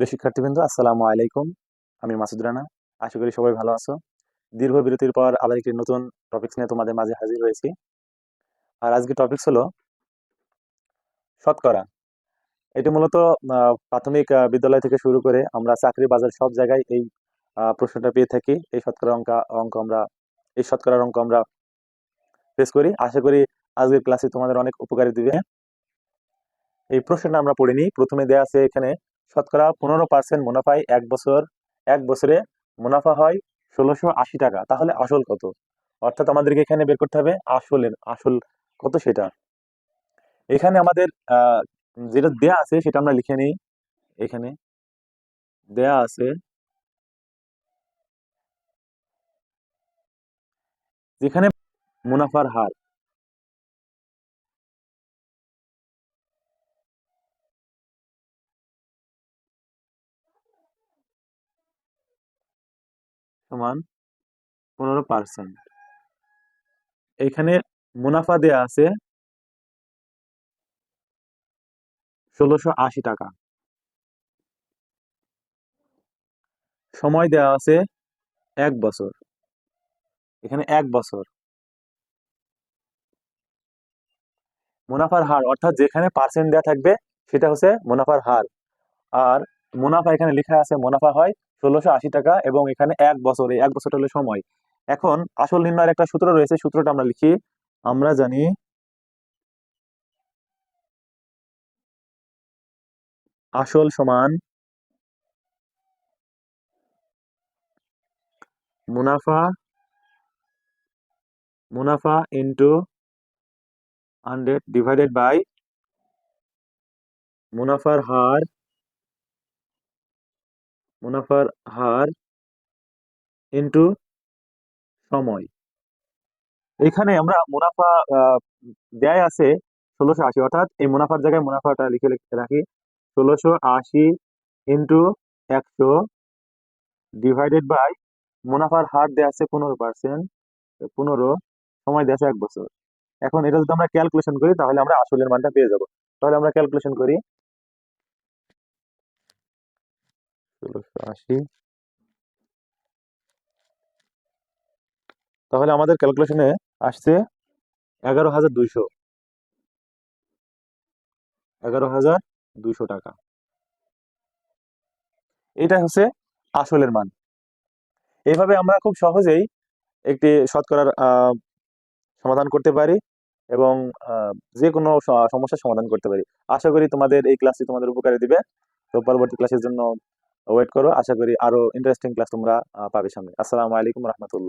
প্রিয় শিক্ষার্থীবৃন্দ, আসসালামু আলাইকুম। আমি মাসুদ রানা। আশা করি সবাই ভালো আছো। দীর্ঘ বিরতির পর আবার একটি নতুন টপিকস নিয়ে তোমাদের মাঝে হাজির হয়েছি। আর আজকে টপিকস হলো শতকরা। এটি মূলত প্রাথমিক বিদ্যালয় থেকে শুরু করে আমরা চাকরি বাজার সব জায়গায় এই প্রশ্নটা পেয়ে থাকি। এই শতকরা অঙ্ক অঙ্ক আমরা, এই শতকরার অঙ্ক আমরা ফেস করি। আশা করি আজকের ক্লাসে তোমাদের অনেক উপকারী দিবে। এই প্রশ্নটা আমরা পড়ে নিই প্রথমে দেয়া আছে এখানে শতকরা পনেরো পার্সেন্ট মুনাফায় এক বছর, এক বছরে মুনাফা হয় ষোলোশো আশি টাকা। তাহলে আসল কত? অর্থাৎ আমাদেরকে এখানে বের করতে হবে আসলের, আসল কত সেটা? এখানে আমাদের যেটা দেয়া আছে সেটা আমরা লিখে নিই। এখানে দেয়া আছে যেখানে মুনাফার হার সমান পনেরো পার্সেন্ট এখানে মুনাফা দেয়া আছে ষোলোশো আশি টাকা। সময় দেওয়া আছে এক বছর। এখানে এক বছর। মুনাফার হার, অর্থাৎ যেখানে পার্সেন্ট দেওয়া থাকবে, সেটা হচ্ছে মুনাফার হার। আর মুনাফা এখানে লেখা আছে, মুনাফা হয় ষোলোশো আশি টাকা এবং এখানে এক বছর এই এক বছরটা হলো সময়। এখন আসল নির্ণয়ের একটা সূত্র রয়েছে, সূত্রটা আমরা লিখি। আমরা জানি আসল সমান মুনাফা মুনাফা ইন্টু হান্ড্রেড ডিভাইডেড বাই মুনাফার হার মুনাফার হার ইন্টু সময়। এখানে আমরা মুনাফা দেয় আছে ষোলোশো আশি, অর্থাৎ এই মুনাফার জায়গায় মুনাফাটা লিখে লিখে রাখি। ষোলোশো আশি ইন্টু একশো ডিভাইডেড বাই মুনাফার হার দেওয়া আছে পনেরো পার্সেন্ট পনেরো সময় দেওয়া আছে এক বছর। এখন এটা যদি আমরা ক্যালকুলেশন করি, তাহলে আমরা আসলের মানটা পেয়ে যাব। তাহলে আমরা ক্যালকুলেশন করি ষোলোশো আশি তাহলে আমাদের ক্যালকুলেশনে আসছে এগারো হাজার দুইশো। এগারো হাজার দুইশো টাকা। এটা হচ্ছে আসলের মান। এইভাবে আমরা খুব সহজেই একটি শতকরার সমাধান করতে পারি এবং যে কোনো সমস্যার সমাধান করতে পারি। আশা করি তোমাদের এই ক্লাসটি তোমাদের উপকারে দিবে। তো পরবর্তী ক্লাসের জন্য ওয়েট করো আশা করি আরও ইন্টারেস্টিং ক্লাস তোমরা পাবে সামনে। আসসালামু আলাইকুম রহমতুল্লাহ।